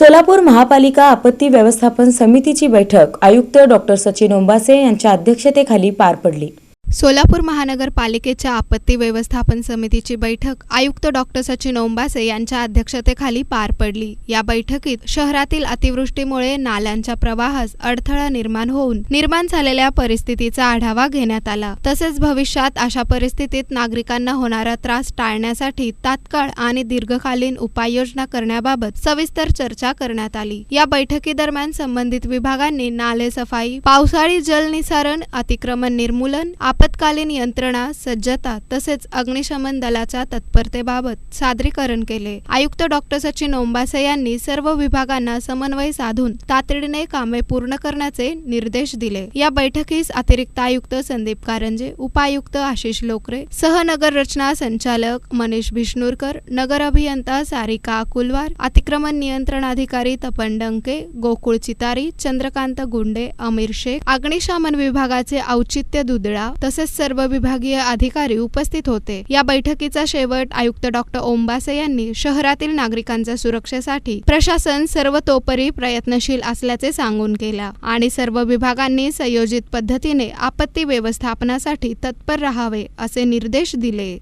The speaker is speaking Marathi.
सोलापूर महापालिका आपत्ती व्यवस्थापन समितीची बैठक आयुक्त डॉक्टर सचिन ओंबासे यांच्या अध्यक्षतेखाली पार पडली. सोलापूर महानगरपालिकेच्या आपत्ती व्यवस्थापन समितीची बैठक आयुक्त डॉक्टर सचिन ओंबासे यांच्या अध्यक्षतेखाली पार पडली. या बैठकीत शहरातील अतिवृष्टीमुळे नाल्यांच्या प्रवाहास अडथळा निर्माण होऊन निर्माण झालेल्या परिस्थितीचा आढावा घेण्यात आला. तसेच भविष्यात अशा परिस्थितीत नागरिकांना होणारा त्रास टाळण्यासाठी तात्काळ आणि दीर्घकालीन उपाययोजना करण्याबाबत सविस्तर चर्चा करण्यात आली. या बैठकीदरम्यान संबंधित विभागांनी नाले सफाई पावसाळी जलनिसारण अतिक्रमण निर्मूलन आपत्कालीन यंत्रणा सज्जता तसेच अग्निशमन दलाच्या तत्परतेबाबत सादरीकरण केले. आयुक्त डॉक्टर सचिन ओंबासे यांनी सर्व विभागांना समन्वय साधून तातडीने कामे पूर्ण करण्याचे निर्देश दिले. या बैठकीस अतिरिक्त आयुक्त संदीप कारंजे उपायुक्त आशिष लोकरे सहनगर रचना संचालक मनीष भिष्णूरकर नगर अभियंता सारिका कुलवार अतिक्रमण नियंत्रण अधिकारी तपन डंके गोकुळ चितारी चंद्रकांत गुंडे अमीर शेख अग्निशमन विभागाचे औचित्य दुधळा तसेच सर्व विभागीय अधिकारी उपस्थित होते. या बैठकीचा शेवट आयुक्त डॉक्टर ओंबासे यांनी शहरातील नागरिकांच्या सुरक्षेसाठी प्रशासन सर्वतोपरी प्रयत्नशील असल्याचे सांगून केला आणि सर्व विभागांनी संयोजित पद्धतीने आपत्ती व्यवस्थापनासाठी तत्पर राहावे असे निर्देश दिले.